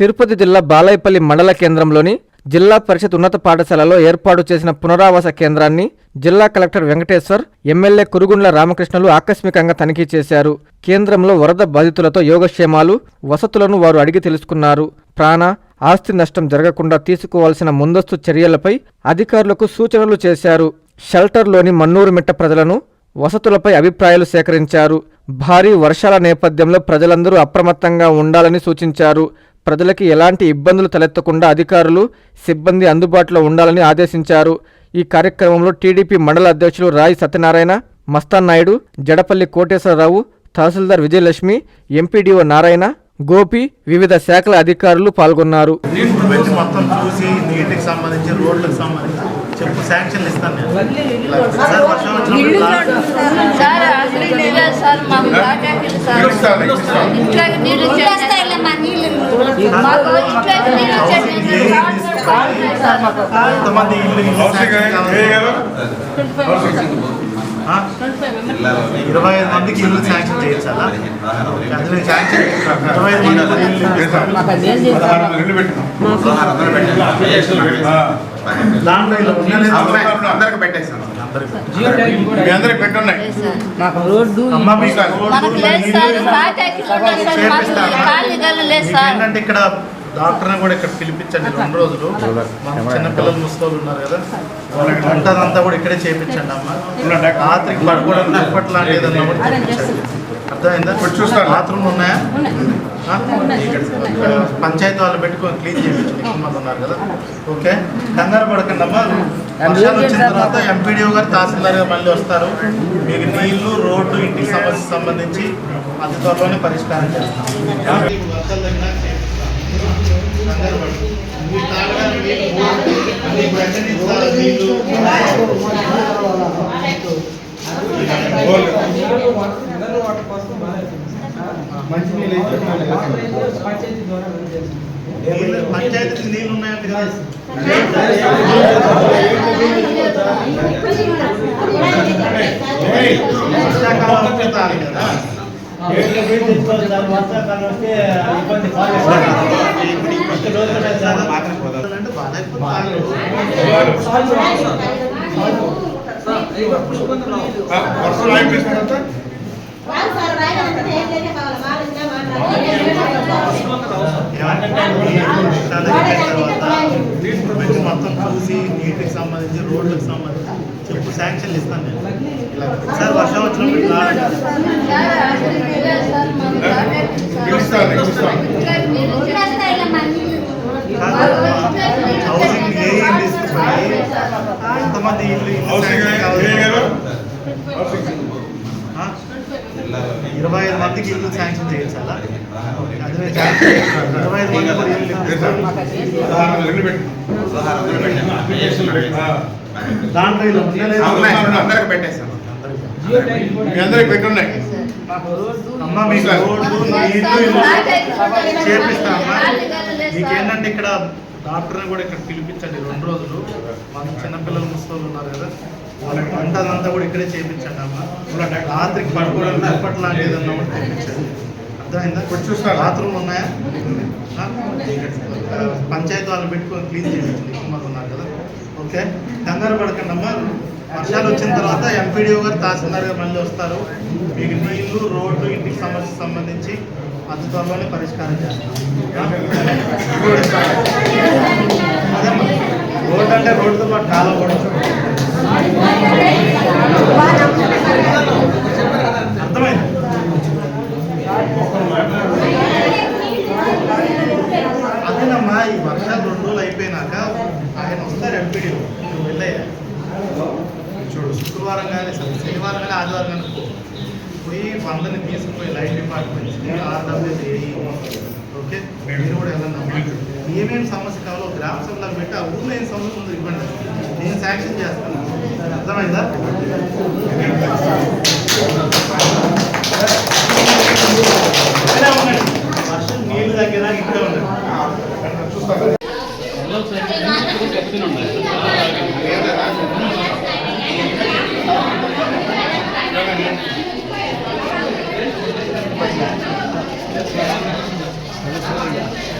తిరుపతి జిల్లా బాలాయపల్లి మండల కేంద్రంలోని జిల్లా పరిషత్ ఉన్నత పాఠశాలలో ఏర్పాటు చేసిన పునరావాస కేంద్రాన్ని జిల్లా కలెక్టర్ వెంకటేశ్వర్ ఎమ్మెల్యే కురుగుండ్ల రామకృష్ణలు ఆకస్మికంగా తనిఖీ చేశారు. కేంద్రంలో వరద బాధితులతో యోగక్షేమాలు వసతులను వారు అడిగి తెలుసుకున్నారు. ప్రాణ ఆస్తి నష్టం జరగకుండా తీసుకోవాల్సిన ముందస్తు చర్యలపై అధికారులకు సూచనలు చేశారు. షెల్టర్లోని మన్నూరు మిట్ట ప్రజలను వసతులపై అభిప్రాయాలు సేకరించారు. భారీ వర్షాల నేపథ్యంలో ప్రజలందరూ అప్రమత్తంగా ఉండాలని సూచించారు. ప్రజలకి ఎలాంటి ఇబ్బందులు తలెత్తకుండా అధికారులు సిబ్బంది అందుబాటులో ఉండాలని ఆదేశించారు. ఈ కార్యక్రమంలో టీడీపీ మండల అధ్యక్షులు రాయి సత్యనారాయణ మస్తాన్ నాయుడు జడపల్లి కోటేశ్వరరావు తహసీల్దార్ విజయలక్ష్మి ఎంపీడీఓ నారాయణ గోపి వివిధ శాఖల అధికారులు పాల్గొన్నారు. వెళ్ళి మొత్తం చూసి నీటికి సంబంధించి రోడ్లకు సంబంధించి చెప్పు శాంక్షన్లు ఇస్తాను నేను. ఎంతమంది? ఇరవై ఐదు మందికి ఇల్లు శాంక్షన్ చేయించాలా? అది నేను శాంక్షన్ ఇరవై ఐదు ఇల్లు ఇస్తాను. అందరికి పెట్టేస్తాను. అందరికీ. పెట్టున్నాయి ఏంటంటే ఇక్కడ డాక్టర్ని కూడా ఇక్కడ పిలిపించండి. రెండు రోజులు. మన చిన్న పిల్లలు ముసలోళ్ళు ఉన్నారు కదా. వాళ్ళకి వంటదంతా కూడా ఇక్కడే చేయించండి అమ్మ. రాత్రికి పడుకోవడానికి దుప్పట్లు లాంటి ఏదన్నా కూడా అర్థమైందా? ఇప్పుడు చూస్తాను. బాత్రూమ్లు ఉన్నాయా? పంచాయతీ వాళ్ళు పెట్టుకొని క్లీన్ మంది ఉన్నారు కదా. ఓకే? కంగారు పడకండి అమ్మా. వర్షాలు వచ్చిన తర్వాత ఎంపీడీఓ గారు తహసీల్దార్ గారు మళ్ళీ వస్తారు. మీకు నీళ్ళు రోడ్డు ఇంటికి సమస్య సంబంధించి అతి త్వరలోనే పరిష్కారం చేస్తాం నీళ్ళు, ఉన్నాయండి కదా వర్షాకాలం వస్తే ఇబ్బంది అంటే బాగాలేకపోతే వర్షం అయిపోయిన తర్వాత మొత్తం చూసి నీటికి సంబంధించి రోడ్లకు సంబంధించి చెప్పు శాంక్షన్లు ఇస్తాను నేను. సార్ వర్షం వచ్చినప్పుడు లా- సార్ అసలు ఇల్లు సార్ మాకు కాటాకిలు సార్ పిలుస్తాను పిలుస్తాను ఇంట్లోకి నీళ్ళు వచ్చేసినాయి. హౌసింగ్ ఏ ఇల్లు ఇస్తున్నాయి ఎంతమంది ఇల్లు? ఇరవై ఐదు మందికి ఇల్లు శాంక్షన్ చేయించాలా. ఇరవై ఐదు మంది కూడా ఇల్లు దాంట్లో ఉండలేదు. అందరికి పెట్టేస్తాను మీ అందరికి పెట్టున్నాయి అమ్మ మీకు రోడ్డు నీళ్ళు ఇల్లు చేపిస్తా అమ్మా మీకు ఏంటంటే ఇక్కడ డాక్టర్ని కూడా ఇక్కడ పిలిపించండి రెండు రోజులు మన చిన్నపిల్లలు ముసలు ఉన్నారు కదా వాళ్ళకి వంటదంతా కూడా ఇక్కడే చేయించండి అమ్మ రాత్రికి పడుకోవడానికి దుప్పట్లు లాంటి ఏదన్నా కూడా తెప్పించండి అర్థమైందా ఇప్పుడు చూస్తాను. బాత్రూమ్లు ఉన్నాయా? పంచాయతీ వాళ్ళు పెట్టుకొని క్లీన్ చేయించండి ఉన్నారు కదా ఓకే కంగారు పడకండి అమ్మా వర్షాలు వచ్చిన తర్వాత ఎంపీడీఓ గారు తహసీల్దార్ గారు మళ్ళీ వస్తారు మీకు నీళ్ళు రోడ్డు ఇంటికి సమస్య సంబంధించి అతి త్వరలోనే పరిష్కారం చేస్తాం అదేమ్మా. రోడ్డు అంటే రోడ్డుతో పాటు కాలం కూడా అర్థమైంది అదేనమ్మా ఈ వర్షాలు రెండు రోజులు అయిపోయినాక ఆయన వస్తారు ఎంపీడీ నువ్వు వెళ్ళయ్యా చూడు శుక్రవారం కానీ శనివారం కానీ ఆదివారం కానీ. పోయి వందని తీసుకుపోయి లైట్ డిపార్ట్మెంట్ ఆర్డబ్ల్యూఏ ఓకే? మీరు కూడా వెళ్ళండి ఏమేమి సమస్య కావాలో గ్రామ సభలో పెట్టి ఆ ఊళ్ళో ఏం సమస్య ఉందో ఇవ్వండి నేను శాంక్షన్ చేస్తాను. అర్థమైందా? వర్షం నీళ్ళు దగ్గర ఇక్కడే ఉండండి. చూస్తాను. Gracias.